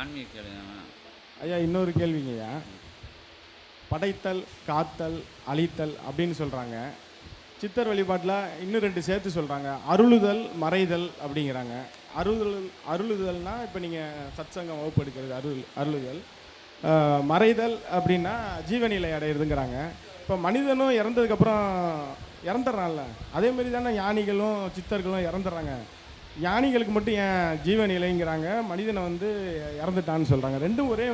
ஆன்மீக கேள்வி ஐயா இன்னொரு கேள்விங்கய்யா. படைத்தல் காத்தல் அழித்தல் அப்படின்னு சொல்கிறாங்க சித்தர் வழிபாட்டில் இன்னும் ரெண்டு சேர்த்து சொல்கிறாங்க அருளுதல் மறைதல் அப்படிங்கிறாங்க. அருள் அருளுதல்னால் இப்போ நீங்கள் சத்சங்கம் வகுப்பு எடுக்கிறது அருள் அருளுதல். மறைதல் அப்படின்னா ஜீவநிலை அடையிறதுங்கிறாங்க. இப்போ மனிதனும் இறந்ததுக்கப்புறம் இறந்துடுறான்ல. அதே மாதிரி தானே ஞானிகளும் சித்தர்களும் இறந்துடுறாங்க. யானைகளுக்கு மட்டும் ஏன் ஜீவநிலைங்கிறாங்க மனிதனை வந்து இறந்துட்டான்னு சொல்கிறாங்க ரெண்டும் ஒரே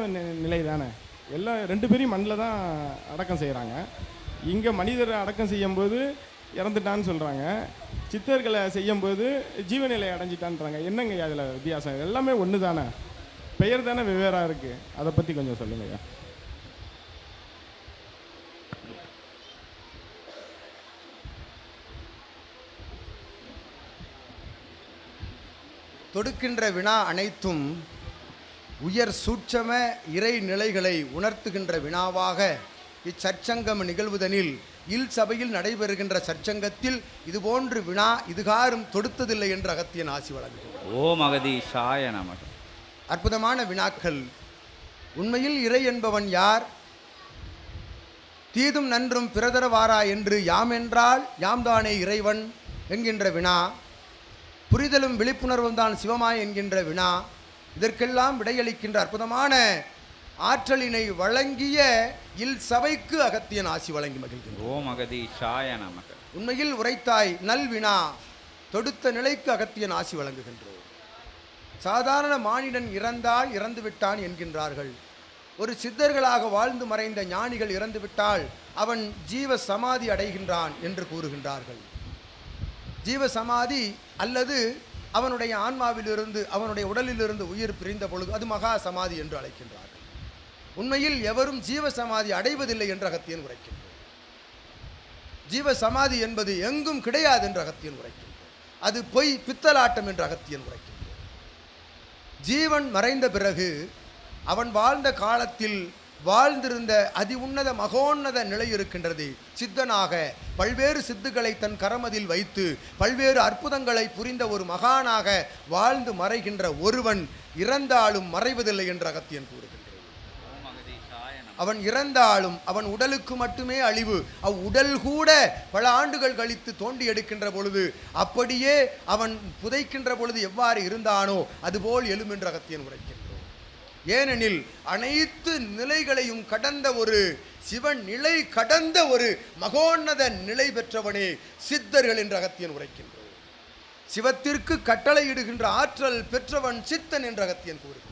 நிலை தானே எல்லாம் ரெண்டு பேரையும் மண்ணில் தான் அடக்கம் செய்கிறாங்க இங்கே மனிதரை அடக்கம் செய்யும்போது இறந்துட்டான்னு சொல்கிறாங்க சித்தர்களை செய்யும்போது ஜீவநிலை அடைஞ்சிட்டான்றாங்க. என்னங்க அதில் வித்தியாசம்? எல்லாமே ஒன்று தானே பெயர் தானே வெவ்வேறாக இருக்குது அதை பற்றி கொஞ்சம் சொல்லுங்கய்யா. தொடுக்கின்ற வினா அனைத்தும் உயர் சூட்சம இறை நிலைகளை உணர்த்துகின்ற வினாவாக இச்சற்சங்கம் நிகழ்வுதனில் இல் சபையில் நடைபெறுகின்ற சற்சங்கத்தில் இதுபோன்று வினா இதுகாரும் தொடுத்ததில்லை என்று அகத்தியன் ஆசி வழங்குகிறார் ஓம் அகதீஷாய நமக அற்புதமான வினாக்கள். உண்மையில் இறை என்பவன் யார்? தீதும் நன்றும் பிறதரவாரா என்று யாம் என்றால் யாம் தானே இறைவன்? என்கின்ற வினா புரிதலும் விழிப்புணர்வும் தான் சிவமாய் என்கின்ற வினா. இதற்கெல்லாம் விடையளிக்கின்ற அற்புதமான ஆற்றலினை வழங்கிய இல் சபைக்கு அகத்தியன் ஆசி வழங்கி மகிழ்கின்றோம். ஓம் அகதீஷாய நமக. உண்மையில் உரைத்தாய் நல்வினா தொடுத்த நிலைக்கு அகத்தியன் ஆசி வழங்குகின்றோம். சாதாரண மானிடன் இறந்தால் இறந்து விட்டான் என்கின்றார்கள். ஒரு சித்தர்களாக வாழ்ந்து மறைந்த ஞானிகள் இறந்து விட்டால் அவன் ஜீவ சமாதி அடைகின்றான் என்று கூறுகின்றார்கள். ஜீவ சமாதி அல்லது அவனுடைய ஆன்மாவிலிருந்து அவனுடைய உடலிலிருந்து உயிர் பிரிந்த பொழுது அது மகா சமாதி என்று அழைக்கின்றார்கள். உண்மையில் எவரும் ஜீவ சமாதி அடைவதில்லை என்ற அகத்தியன் உரைக்கின்றார் ஜீவ சமாதி என்பது எங்கும் கிடையாது என்ற அகத்தியன் உரைக்கின்றார் அது பொய் பித்தலாட்டம் என்ற அகத்தியன் உரைக்கின்றார் ஜீவன் மறைந்த பிறகு அவன் வாழ்ந்த காலத்தில் வாழ்ந்திருந்த அதி உன்னத மகோன்னத நிலை இருக்கின்றது சித்தனாக பல்வேறு சித்துக்களை தன் கரமதில் வைத்து பல்வேறு அற்புதங்களை புரிந்த ஒரு மகானாக வாழ்ந்து மறைகின்ற ஒருவன் இறந்தாலும் மறைவதில்லை என்று அகத்தியன் கூறுகின்றார் அவன் இறந்தாலும் அவன் உடலுக்கு மட்டுமே அழிவு அவ் உடல் கூட பல ஆண்டுகள் கழித்து தோண்டி எடுக்கின்ற பொழுது அப்படியே அவன் புதைக்கின்ற பொழுது எவ்வாறு இருந்தானோ அதுபோல் எழும் என்று அகத்தியன் உரைக்கிறான். ஏனெனில் அனைத்து நிலைகளையும் கடந்த ஒரு சிவன் நிலை கடந்த ஒரு மகோன்னத நிலை பெற்றவனே சித்தர்கள் என்று அகத்தியன் உரைக்கின்றோம் சிவத்திற்கு கட்டளையிடுகின்ற ஆற்றல் பெற்றவன் சித்தன் என்று அகத்தியன் கூறுகிறான்.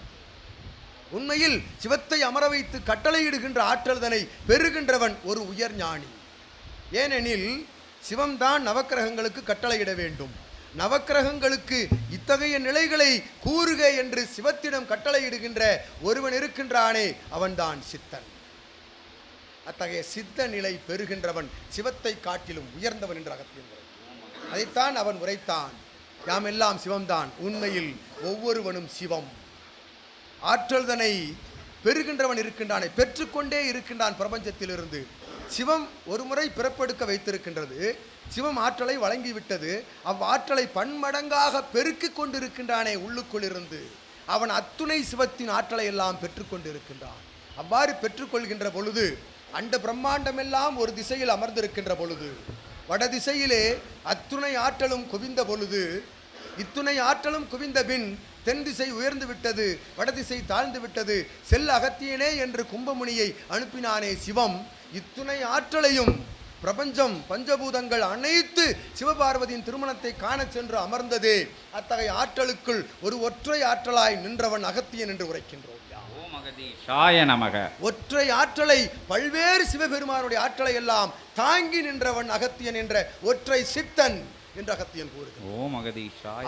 உண்மையில் சிவத்தை அமர வைத்து கட்டளையிடுகின்ற ஆற்றல்தனை பெறுகின்றவன் ஒரு உயர் ஞானி. ஏனெனில் சிவம்தான் நவக்கிரகங்களுக்கு கட்டளையிட வேண்டும். நவக்கிரகங்களுக்கு இத்தகைய நிலைகளை கூறுக என்று சிவத்திடம் கட்டளையிடுகின்ற ஒருவன் இருக்கின்றானே அவன்தான் சித்தன். அத்தகைய சித்த நிலை பெறுகின்றவன் சிவத்தை காட்டிலும் உயர்ந்தவன் என்று அகத்தியன் அதைத்தான் அவன் உரைத்தான். யாம் எல்லாம் சிவம்தான். உண்மையில் ஒவ்வொருவனும் சிவம். ஆற்றல்தனை பெறுகின்றவன் இருக்கின்றானே பெற்றுக்கொண்டே இருக்கின்றான் பிரபஞ்சத்திலிருந்து. சிவம் ஒரு முறை பிறப்பெடுக்க வைத்திருக்கின்றது. சிவம் ஆற்றலை வழங்கிவிட்டது. அவ்வாற்றலை பன்மடங்காக பெருக்கிக் கொண்டிருக்கின்றானே உள்ளுக்குள் இருந்து அவன் அத்துணை சிவத்தின் ஆற்றலை எல்லாம் பெற்றுக்கொண்டிருக்கின்றான் அவ்வாறு பெற்றுக்கொள்கின்ற பொழுது அண்ட பிரம்மாண்டமெல்லாம் ஒரு திசையில் அமர்ந்திருக்கின்ற பொழுது வடதிசையிலே அத்துணை ஆற்றலும் குவிந்த பொழுது இத்துணை ஆற்றலும் குவிந்த பின் தென் திசை உயர்ந்து விட்டது வடதிசை தாழ்ந்து விட்டது. செல் அகத்தியனே என்று கும்பமுனியை அனுப்பினானே சிவம். இத்துணை ஆற்றலையும் பிரபஞ்சம் பஞ்சபூதங்கள் அனைத்து சிவபார்வதியின் திருமணத்தை காணச் சென்று அமர்ந்ததே. அத்தகைய ஆற்றலுக்குள் ஒரு ஒற்றை ஆற்றலாய் நின்றவன் அகத்தியன் என்று உரைக்கின்றோம். ஒற்றை ஆற்றலை பல்வேறு சிவபெருமானுடைய ஆற்றலை எல்லாம் தாங்கி நின்றவன் அகத்தியன் என்ற ஒற்றை சித்தன். என்று அகத்தியன் கூறுகிறார்.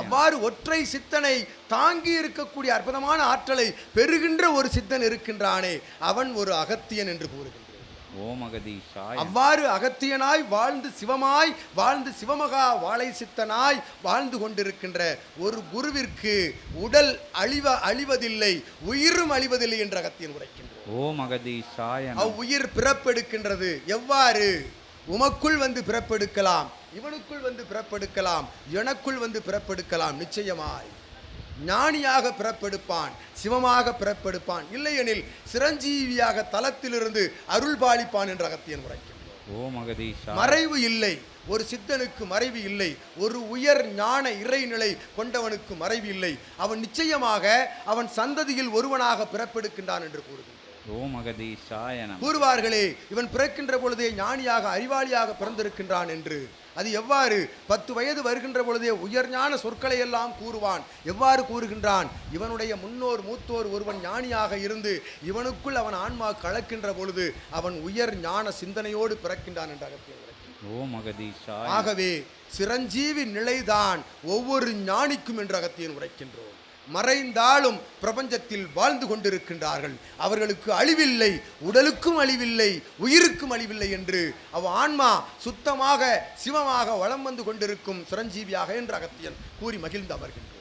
அவ்வாறு ஒற்றை சித்தனை தாங்கி இருக்கக்கூடிய அற்புதமான ஆற்றலை பெறுகின்ற ஒரு சித்தன் இருக்கின்றானே அவன் ஒரு அகத்தியன் என்று கூறுகின்றான். அவ்வாறு அகத்தியனாய் வாழ்ந்து சிவமாய் வாழ்ந்து சிவமகா வாழை சித்தனாய் வாழ்ந்து கொண்டிருக்கின்ற ஒரு குருவிற்கு உடல் அழிவ அழிவதில்லை உயிரும் அழிவதில்லை என்று அகத்தியன் உரைக்கின்றார் ஓம் அகதீஷாய. அவ்வுயிர் பிறப்பெடுக்கின்றது. எவ்வாறு? உமக்குள் வந்து பிறப்பெடுக்கலாம். இவனுக்குள் வந்து பிறப்பெடுக்கலாம் எனக்குள் வந்து பிறப்பெடுக்கலாம் நிச்சயமாய். ஞானியாக பிறப்பெடுப்பான் சிவமாக பிறப்பெடுப்பான் இல்லையெனில் சிரஞ்சீவியாக தலத்திலிருந்து அருள் பாலிப்பான் என்ற அகத்தியன் அகதீஷாய மறைவு இல்லை ஒரு சித்தனுக்கு மறைவு இல்லை ஒரு உயர் ஞான இறைநிலை கொண்டவனுக்கு மறைவு இல்லை. அவன் நிச்சயமாக அவன் சந்ததியில் ஒருவனாக பிறப்பெடுக்கின்றான் என்று கூறுகின்றான். ஓம் அகதீஷாய நம. கூறுவார்களே இவன் பிறக்கின்ற பொழுதே ஞானியாக அறிவாளியாக பிறந்திருக்கின்றான் என்று. அது எவ்வாறு? பத்து வயது வருகின்ற பொழுதே உயர்ஞான சொற்களை எல்லாம் கூறுவான். எவ்வாறு கூறுகின்றான்? இவனுடைய முன்னோர் மூத்தோர் ஒருவன் ஞானியாக இருந்து இவனுக்குள் அவன் ஆன்மா கலக்கின்ற பொழுது அவன் உயர் ஞான சிந்தனையோடு பிறக்கின்றான் என்ற அகத்தியன் ஆகவே சிரஞ்சீவி நிலைதான் ஒவ்வொரு ஞானிக்கும் என்ற அகத்தியன் உரைக்கின்றோம். மறைந்தாலும் பிரபஞ்சத்தில் வாழ்ந்து கொண்டிருக்கின்றார்கள். அவர்களுக்கு அழிவில்லை உடலுக்கும் அழிவில்லை உயிருக்கும் அழிவில்லை என்று அவ் ஆன்மா சுத்தமாக சிவமாக வலம் வந்து கொண்டிருக்கும் சிரஞ்சீவியாக என்று அகத்தியன் கூறி மகிழ்ந்து அமர்கின்றார்